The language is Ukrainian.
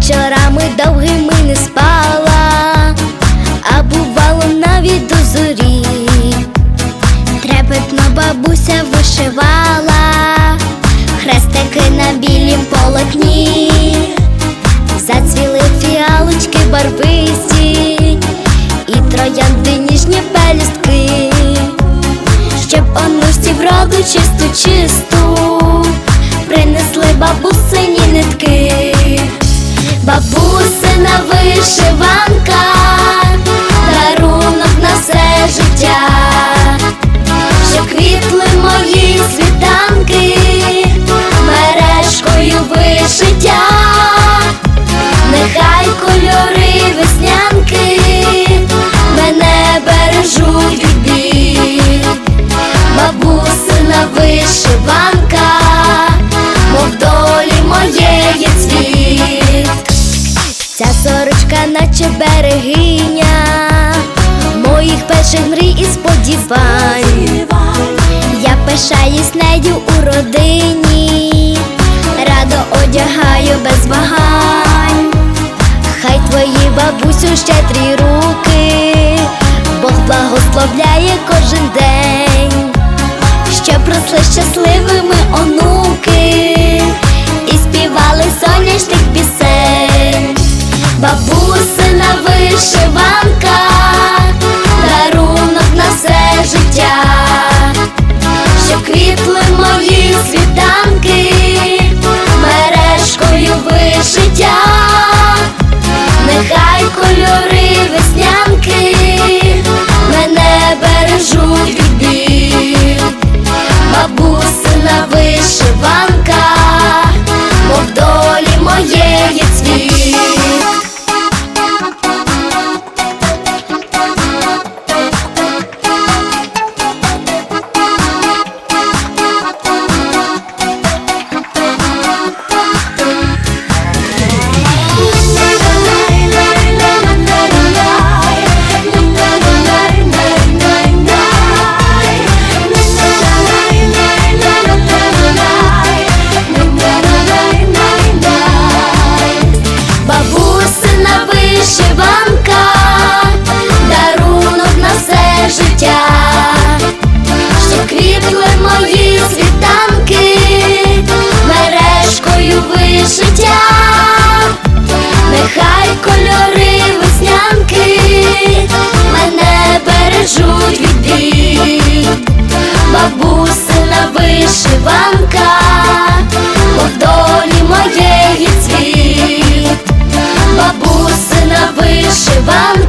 вечорами довгими не спала, а бувало навіть до зорі. Трепетно бабуся вишивала, хрестики на білім полотні, зацвіли фіалочки барвисті, і троянди ніжні пелюстки, щоб онусі вроду чисту чисту, бабусина вишиванка, дарунок на все життя. Що квітли мої світанки, мережкою вишиття, Ця сорочка, наче берегиня моїх перших мрій і сподівань. Я пишаюсь нею у родині, радо одягаю без вагань. Хай твої бабусю щедрі руки, Бог благословляє кожен день, щоб росли щасливими онуки вишиванка.